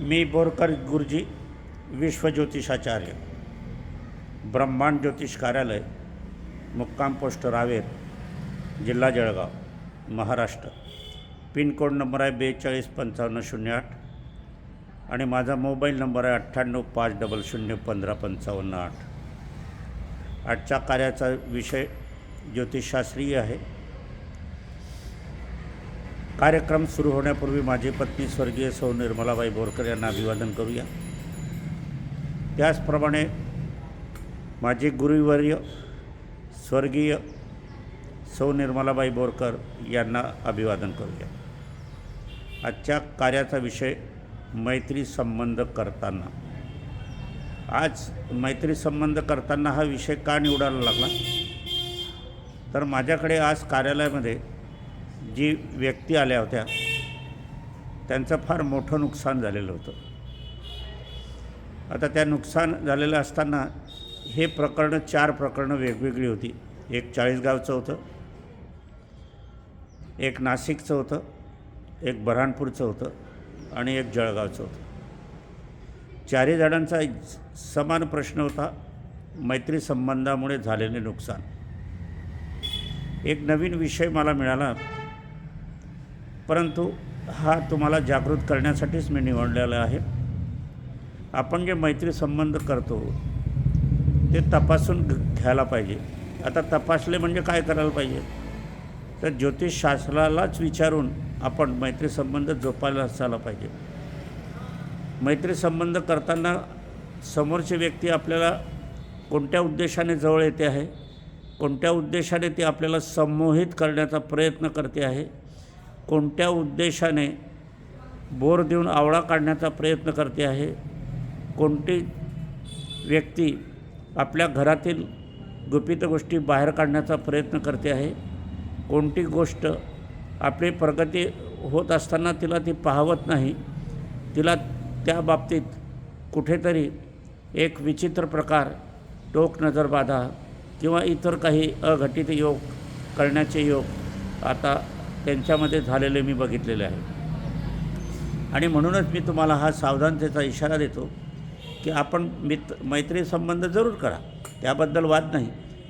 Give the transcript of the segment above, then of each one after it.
मी बोरकर गुरुजी विश्वज्योतिषाचार्य ब्रह्मांड ज्योतिष कार्यालय मुक्काम पोस्ट रावेर जिल्हा जळगाव महाराष्ट्र. पिनकोड नंबर आहे बेचाळीस पंचावन्न शून्य आठ आणि माझा मोबाईल नंबर आहे अठ्ठ्याण्णव पाच डबल शून्य पंधरा पंचावन्न आठ. आजच्या कार्याचा विषय ज्योतिषशास्त्रीय आहे. कार्यक्रम सुरू होण्यापूर्वी माझी पत्नी स्वर्गीय सौ निर्मलाबाई बोरकर यांना अभिवादन करूया. त्याचप्रमाणे माझे गुरुवर्य स्वर्गीय सौ निर्मलाबाई बोरकर यांना अभिवादन करूया. आजच्या कार्याचा विषय मैत्री संबंध करताना. आज मैत्री संबंध करताना हा विषय का निवडायला लागला? तर माझ्याकडे आज कार्यालयामध्ये जी व्यक्ती आल्या होत्या त्यांचं फार मोठं नुकसान झालेलं होतं. आता त्या नुकसान झालेलं असताना हे प्रकरणं चार प्रकरणं वेगवेगळी होती. एक चाळीसगावचं होतं एक नाशिकचं होतं एक बऱ्हाणपूरचं होतं आणि एक जळगावचं होतं. चारही जणांचा समान प्रश्न होता मैत्री संबंधामुळे झालेले नुकसान. एक नवीन विषय मला मिळाला. परंतु हा तुम्हाला जागृत करण्यासाठीच मी निवडलेला आहे. आपण जे मैत्री संबंध करतो ते तपासून घ- घ्यायला पाहिजे. आता तपासले म्हणजे काय करायला पाहिजे? तर ज्योतिषशास्त्रालाच विचारून आपण मैत्री संबंध जोपायला असायला पाहिजे. मैत्री संबंध करताना समोरची व्यक्ती आपल्याला कोणत्या उद्देशाने जवळ येते आहे? कोणत्या उद्देशाने ती आपल्याला संमोहित करण्याचा प्रयत्न करते आहे? कोणत्या उद्देशाने बोर देऊन आवळा काढण्याचा प्रयत्न करते आहे? कोणती व्यक्ती आपल्या घरातील गुपित गोष्टी बाहेर काढण्याचा प्रयत्न करते आहे? कोणती गोष्ट आपली प्रगती होत असताना तिला ती पाहवत नाही? तिला त्या बाबतीत कुठेतरी एक विचित्र प्रकार टोक नजरबाधा किंवा इतर काही अघटित योग करण्याचे योग आता त्यांच्यामध्ये झालेले मी बघितलेले आहे. आणि म्हणूनच मी तुम्हाला हा सावधानतेचा इशारा देतो की आपण मित्र मैत्री संबंध जरूर करा. त्याबद्दल वाद नाही.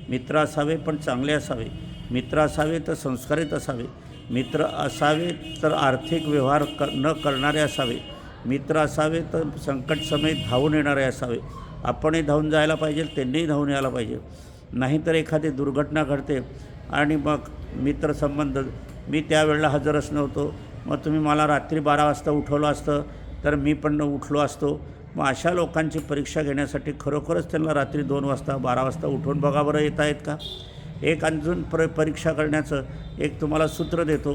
मित्र असावे पण चांगले असावे. मित्र असावे तर संस्कारित असावे. मित्र असावे तर आर्थिक व्यवहार क न करणारे असावे. मित्र असावे तर संकटसमयी धावून येणारे असावे. आपणही धावून जायला पाहिजे त्यांनीही धावून यायला पाहिजे. नाहीतर एखादी दुर्घटना घडते आणि मग मित्रसंबंध मी त्यावेळेला हजरच नव्हतो. मग तुम्ही मला रात्री बारा वाजता उठवलं असतं तर मी पण उठलो असतो. मग अशा लोकांची परीक्षा घेण्यासाठी खरोखरच त्यांना रात्री दोन वाजता बारा वाजता उठून बघा बरं येत आहेत का? एक अजून प्र परीक्षा करण्याचं एक तुम्हाला सूत्र देतो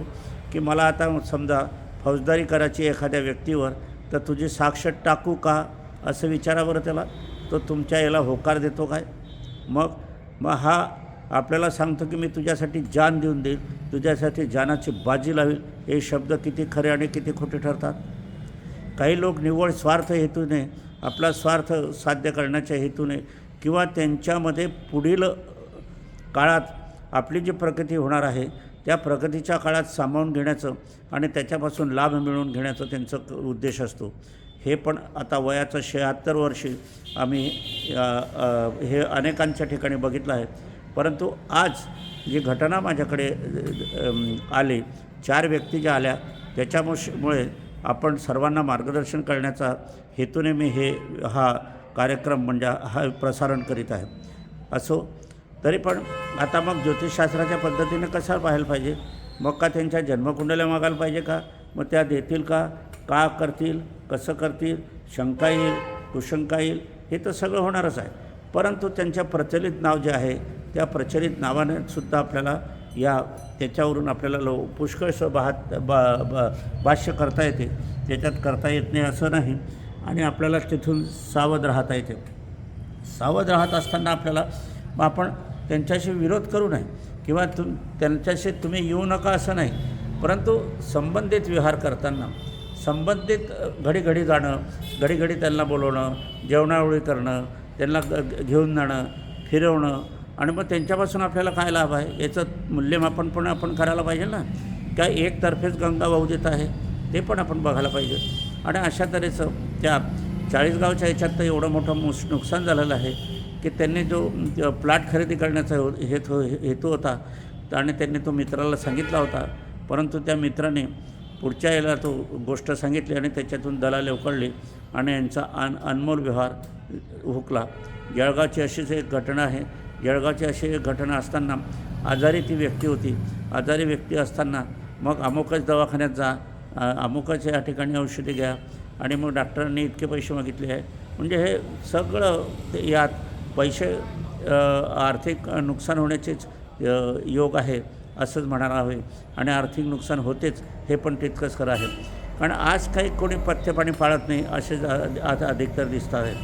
की मला आता समजा फौजदारी करायची एखाद्या व्यक्तीवर तर तुझी साक्ष टाकू का? असं विचारा बरं त्याला. तो तुमच्या याला होकार देतो काय? मग मग हा आपल्याला सांगतो की मी तुझ्यासाठी जान देऊन देईल तुझ्यासाठी जानाची बाजी लावेल हे शब्द किती खरे आणि किती खोटे ठरतात? काही लोक निव्वळ स्वार्थ हेतूने आपला स्वार्थ साध्य करण्याच्या हेतूने किंवा त्यांच्यामध्ये पुढील काळात आपली जी प्रगती होणार आहे त्या प्रगतीच्या काळात सामावून घेण्याचं आणि त्याच्यापासून लाभ मिळवून घेण्याचं त्यांचं क- उद्देश असतो. हे पण आता वयाचं शहात्तर वर्षी आम्ही हे अनेकांच्या ठिकाणी बघितलं आहे. परंतु आज जी घटना माझ्याकडे आली चार व्यक्ती ज्या आल्या त्याच्यामुळे आपण सर्वांना मार्गदर्शन करण्याचा हेतूने मी हे हा कार्यक्रम म्हणजे हा प्रसारण करीत आहे. असो तरी पण आता मग ज्योतिषशास्त्राच्या पद्धतीने कसा पाहायला पाहिजे? मग का त्यांच्या जन्मकुंडल्या मागायला पाहिजे का? मग त्या देतील का? का करतील? कसं करतील? शंका येईल? कुशंका येईल? हे तर सगळं होणारच आहे. परंतु त्यांच्या प्रचलित नाव जे आहे त्या प्रचलित नावाने सुद्धा आपल्याला या त्याच्यावरून आपल्याला लो पुष्कळसं बाहात बा बा भाष्य करता येते. त्याच्यात करता येत नाही असं नाही. आणि आपल्याला तिथून सावध राहता येते. सावध राहत असताना आपल्याला मग आपण त्यांच्याशी विरोध करू नये किंवा तुम त्यांच्याशी तुम्ही येऊ नका असं नाही. परंतु संबंधित विहार करताना संबंधित घडीघडी घडी घडी जाणं घडी घडी त्यांना बोलवणं जेवणावळी करणं त्यांना ग- घेऊन जाणं फिरवणं आणि मग त्यांच्यापासून आपल्याला काय लाभ आहे? याचं मूल्यमापन पण आपण करायला पाहिजे ना. काय एकतर्फेच गंगा वाहू देत आहे ते पण आपण बघायला पाहिजे. आणि अशा तऱ्हेचं त्या चाळीसगावच्या ह्याच्यात तर एवढं मोठं मुस नुकसान झालेलं आहे की त्यांनी जो प्लॅट प्लॉट खरेदी करण्याचा हेतू हेतू होता आणि त्यांनी तो मित्राला सांगितला होता. परंतु त्या मित्राने पुढच्या याला तो गोष्ट सांगितली आणि त्याच्यातून दलाले उकळली आणि यांचा अन अनमोल व्यवहार हुकला. जळगावची अशीच एक घटना आहे. जळगावची अशी एक घटना असताना आजारी ती व्यक्ती होती. आजारी व्यक्ती असताना मग अमुकच दवाखान्यात जा अमुकच या ठिकाणी औषधी घ्या आणि मग डॉक्टरांनी इतके पैसे मागितले आहे. म्हणजे हे सगळं ते यात पैसे आर्थिक नुकसान होण्याचेच योग आहे असंच म्हणायला हवे. आणि आर्थिक नुकसान होतेच हे पण तितकंच खरं आहे. कारण आज काही कोणी पथ्यपाणी पाळत नाही असे आता अधिकतर दिसत आहेत.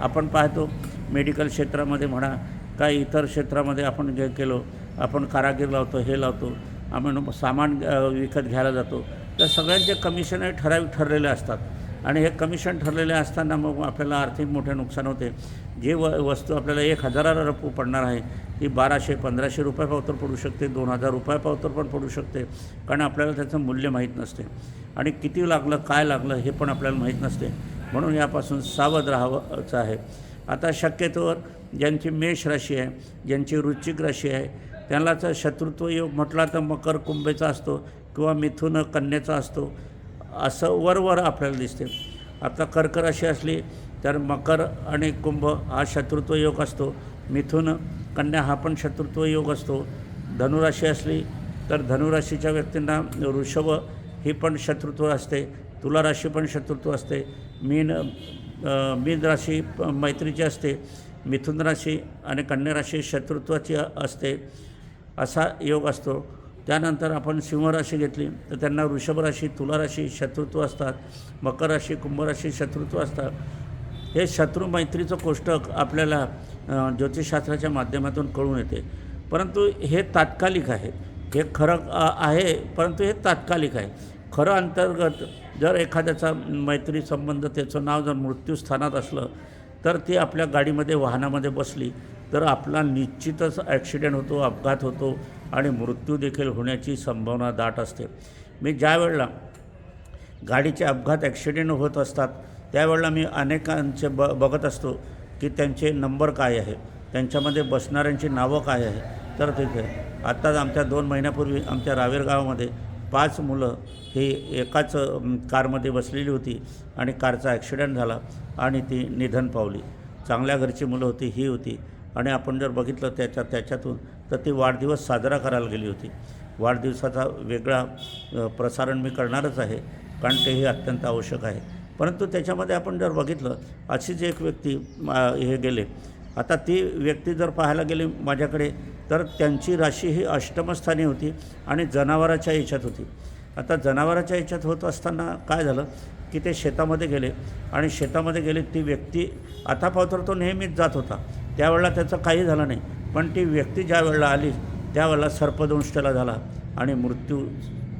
आपण पाहतो मेडिकल क्षेत्रामध्ये म्हणा काही इतर क्षेत्रामध्ये आपण जे केलो आपण कारागीर लावतो हे लावतो आम्ही सामान विकत घ्यायला जातो. तर सगळ्यांचे कमिशन हे ठराविक ठरलेले असतात. आणि हे कमिशन ठरलेले असताना मग आपल्याला आर्थिक मोठे नुकसान होते. जे व वस्तू आपल्याला एक हजाराला रपू पडणार आहे ती बाराशे पंधराशे रुपये पावतर पडू शकते दोन हजार रुपये पावतर पण पडू शकते. कारण आपल्याला त्याचं मूल्य माहीत नसते. आणि किती लागलं काय लागलं हे पण आपल्याला माहीत नसते. म्हणून यापासून सावध राहावंच आहे. आता शक्यतोवर ज्यांची मेष राशी आहे ज्यांची वृश्चिक राशी आहे त्यांनाच शत्रुत्व योग म्हटला तर मकर कुंभेचा असतो किंवा मिथुन कन्याचा असतो असं वरवर आपल्याला दिसते. आता कर्क राशी असली तर मकर आणि कुंभ हा शत्रुत्व योग असतो. मिथुन कन्या हा पण शत्रुत्व योग असतो. धनुराशी असली तर धनुराशीच्या व्यक्तींना वृषभ ही पण शत्रुत्व असते तुला राशी पण शत्रुत्व असते. मीन मीन राशी प- मैत्रीची असते मिथुन राशी आणि कन्या राशी शत्रुत्वाची असते असा योग असतो. त्यानंतर आपण सिंहराशी घेतली तर त्यांना वृषभ राशी तुला राशी शत्रुत्व असतात मकर राशी कुंभ राशी शत्रुत्व असतात. हे शत्रू मैत्रीचं कोष्टक आपल्याला ज्योतिषशास्त्राच्या माध्यमातून कळून येते. परंतु हे तात्कालिक आहे. हे खरं आहे परंतु हे तात्कालिक आहे. खरं अंतर्गत जर एखाद्याचा मैत्री संबंध त्याचं नाव जर मृत्यूस्थानात असलं तर ती आपल्या गाडीमध्ये वाहनामध्ये बसली तर आपला निश्चितच ॲक्सिडेंट होतो अपघात होतो आणि मृत्यू देखील होण्याची संभावना दाट असते. मी ज्या वेळेला गाडीचे अपघात ॲक्सिडेंट होत असतात त्यावेळेला मी अनेकांचे ब बघत असतो की त्यांचे नंबर काय आहे त्यांच्यामध्ये बसणाऱ्यांची नावं काय आहे. तर तिथे आत्ताच आमच्या दोन महिन्यापूर्वी आमच्या रावेर गावामध्ये पाच मुलं ही एकाच कारमध्ये बसलेली होती आणि कारचा ॲक्सिडेंट झाला आणि ती निधन पावली. चांगल्या घरची मुलं होती ही होती. आणि आपण जर बघितलं त्याच्या त्याच्यातून तर ती वाढदिवस साजरा करायला गेली होती. वाढदिवसाचा वेगळा प्रसारण मी करणारच आहे कारण तेही अत्यंत आवश्यक आहे. परंतु त्याच्यामध्ये आपण जर बघितलं अशीच एक व्यक्ती हे गेले आता ती व्यक्ती जर पाहायला गेली माझ्याकडे तर त्यांची राशी ही अष्टमस्थानी होती आणि जनावराच्या याच्यात होती. आता जनावराच्या याच्यात होत असताना काय झालं की ते शेतामध्ये गेले आणि शेतामध्ये गेले ती व्यक्ती आता पावतर तो नेहमीच जात होता. त्यावेळेला त्याचं काही झालं नाही पण ती व्यक्ती ज्या वेळेला आली त्यावेळेला सर्पदंश त्याला झाला आणि मृत्यू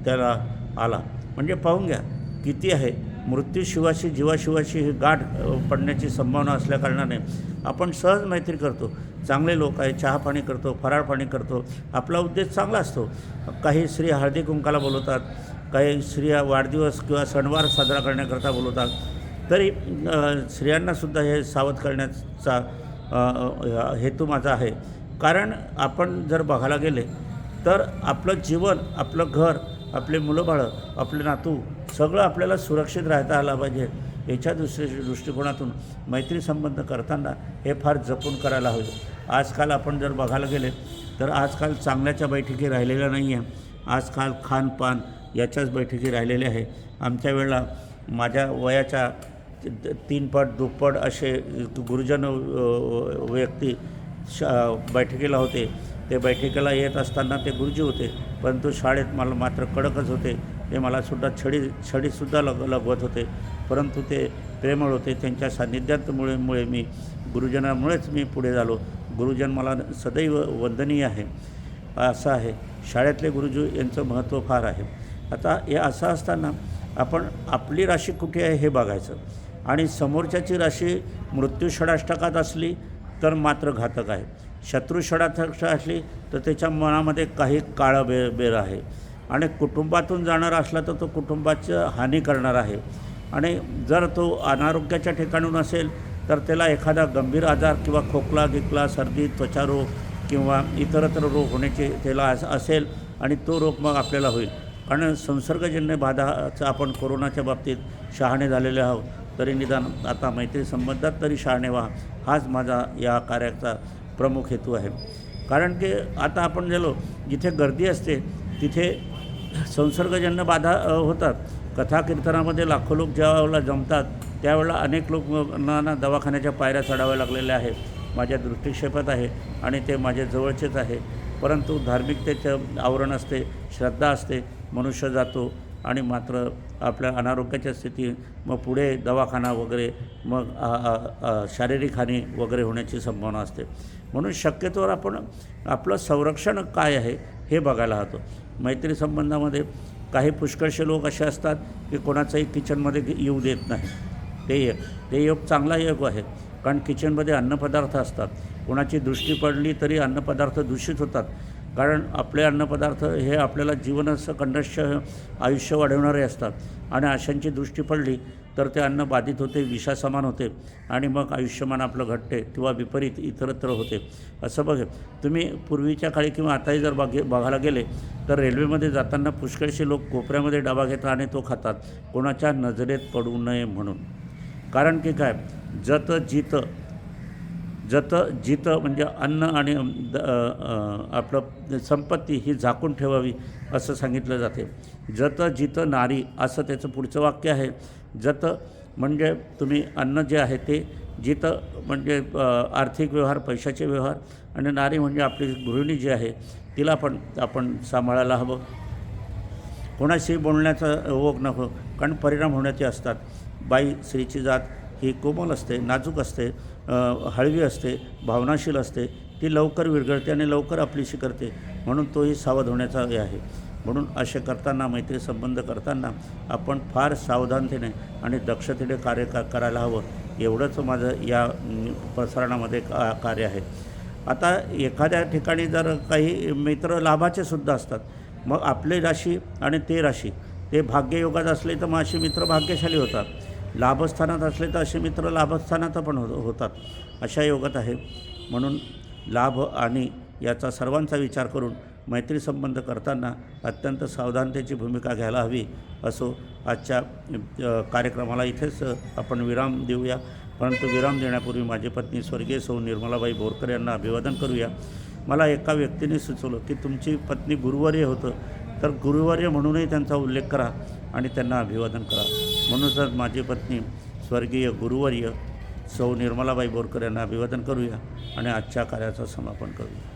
त्याला आला. म्हणजे पाहून घ्या किती आहे मृत्यूशिवाशी जीवाशिवाशी ही गाठ पडण्याची संभावना असल्याकारणाने आपण सहज मैत्री करतो. चांगले लोक आहे चहापाणी करतो फराळ पाणी करतो. आपला उद्देश चांगला असतो. काही स्त्री हळदी कुंकाला बोलवतात काही स्त्रिया वाढदिवस किंवा सणवार साजरा करण्याकरता बोलवतात. तरी स्त्रियांनासुद्धा हे सावध करण्याचा हेतू माझा आहे. कारण आपण जर बघायला गेले तर आपलं जीवन आपलं घर आपले मुलंबाळं आपले नातू सगळं आपल्याला सुरक्षित राहता आलं पाहिजे. याच्या दुसऱ्या दृष्टिकोनातून मैत्री संबंध करताना हे फार जपून करायला हवे. आजकाल आपण जर बघायला गेले तर आजकाल चांगल्याच्या बैठकी राहिलेल्या नाही आहे आजकाल खानपान याच्याच बैठकी राहिलेल्या आहे. आमच्या वेळेला माझ्या वयाच्या तीनपट दुप्पट असे गुरुजन व्यक्ती श बैठकीला होते. ते बैठकीला येत असताना ते गुरुजी होते परंतु शाळेत मला मात्र कडकच होते. ते मला सुद्धा छडी छडीसुद्धा लग लगवत होते. परंतु ते प्रेमळ होते. त्यांच्या सान्निध्यातमुळे मुळे मी गुरुजनामुळेच मी पुढे झालो. गुरुजन मला सदैव वंदनीय आहे. असं आहे. शाळेतले गुरुजी यांचं महत्त्व फार आहे. आता हे असं असताना आपण आपली राशी कुठे आहे हे बघायचं. आणि समोरच्याची राशी मृत्यू षडाष्टकात असली तर मात्र घातक आहे. शत्रू षडाष्टक असली तर त्याच्या मनामध्ये काही काळं बे बेर आहे. आणि कुटुंबातून जाणारा असला तर तो कुटुंबाचं हानी करणार आहे. आणि जर तो अनारोग्याच्या ठिकाणून असेल तर त्याला एखादा गंभीर आजार किंवा खोकला गिकला सर्दी त्वचारोग किंवा इतरत्र रोग होण्याची त्याला असेल आणि तो रोग मग आपल्याला होईल. कारण संसर्गजन्य बाधाचं आपण कोरोनाच्या बाबतीत शहाणे झालेले आहोत. तरी निदान आता मैत्री संबंधात तरी शहाणे व्हा. हाच माझा या कार्याचा प्रमुख हेतू आहे. कारण की आता आपण गेलो जिथे गर्दी असते तिथे संसर्गजन्य बाधा होतात. कथा कीर्तनामध्ये लाखो लोक ज्यावेळेला जमतात. त्यावेळेला अनेक लोकांना दवाखान्याच्या पायऱ्या चढाव्या लागलेल्या आहेत. माझ्या दृष्टिक्षेपात आहे आणि ते माझ्या जवळचेच आहे. परंतु धार्मिकतेचं आवरण असते श्रद्धा असते मनुष्य जातो आणि मात्र आपल्या अनारोग्याच्या स्थिती मग पुढे दवाखाना वगैरे मग शारीरिक हानी वगैरे होण्याची संभावना असते. म्हणून शक्यतोवर आपण आपलं संरक्षण काय आहे हे बघायला हवं. मैत्री संबंधामध्ये काही पुष्कळशे लोक असे असतात की कोणाचंही किचनमध्ये येऊ देत नाही. ते एक. ते योग चांगला योग आहे. कारण किचनमध्ये अन्नपदार्थ असतात. कोणाची दृष्टी पडली तरी अन्नपदार्थ दूषित होतात. कारण आपले अन्नपदार्थ हे आपल्याला जीवनाचं कंडश आयुष्य वाढवणारे असतात. आणि अशांची दृष्टी पडली तर ते अन्न बाधित होते विषासमान होते आणि मग आयुष्यमान आपलं घटते किंवा विपरीत इतरत्र होते. असं बघ तुम्ही पूर्वीच्या काळी किंवा आताही जर बघे बघायला गेले तर रेल्वेमध्ये जाताना पुष्कळशी लोक कोपऱ्यामध्ये डबा घेतात आणि तो खातात. कोणाच्या नजरेत पडू नये म्हणून. कारण की काय? जत जित जत जित म्हणजे अन्न आणि द- आपलं संपत्ती ही झाकून ठेवावी असं सांगितलं जाते. जत जित नारी असं त्याचं पुढचं वाक्य आहे. जत म्हणजे तुम्ही अन्न जे आहे ते जित म्हणजे आर्थिक व्यवहार पैशाचे व्यवहार आणि नारी म्हणजे आपली गृहिणी जी आहे तिला पण आपण सांभाळायला हवं. कोणाशी बोलण्याचा ओघ नको कारण परिणाम होण्याचे असतात. बाई स्त्रीची जात ही कोमल असते नाजूक असते हळवी असते भावनाशील असते. ती लवकर विरघळते आणि लवकर आपलीशी करते. म्हणून तोही सावध होण्याचा हे आहे. म्हणून असे करताना मैत्री संबंध करताना आपण फार सावधानतेने आणि दक्षतेने कार्य का करायला हवं. एवढंच माझं या प्रसारणामध्ये का कार्य आहे. आता एखाद्या ठिकाणी जर काही मित्र लाभाचे सुद्धा असतात मग आपले राशी आणि ते राशी ते भाग्ययोगात असले तर मग असे मित्र भाग्यशाली होतात. लाभस्थानात असले तर असे मित्र लाभस्थानात पण हो होतात. अशा योगात आहे. म्हणून लाभ आणि याचा सर्वांचा विचार करून मैत्री संबंध करताना अत्यंत सावधानतेची भूमिका घ्यायला हवी असो आजच्या कार्यक्रमाला इथेच आपण विराम देऊया. परंतु विराम देण्यापूर्वी माझी पत्नी स्वर्गीय सौ निर्मलाबाई बोरकर यांना अभिवादन करूया. मला एका व्यक्तीने सुचवलं की तुमची पत्नी गुरुवार्य होतं तर गुरुवार्य म्हणूनही त्यांचा उल्लेख करा आणि त्यांना अभिवादन करा. म्हणूनच माझी पत्नी स्वर्गीय गुरुवर्य सौ निर्मलाबाई बोरकर यांना अभिवादन करूया आणि आजच्या कार्याचं समापन करूया.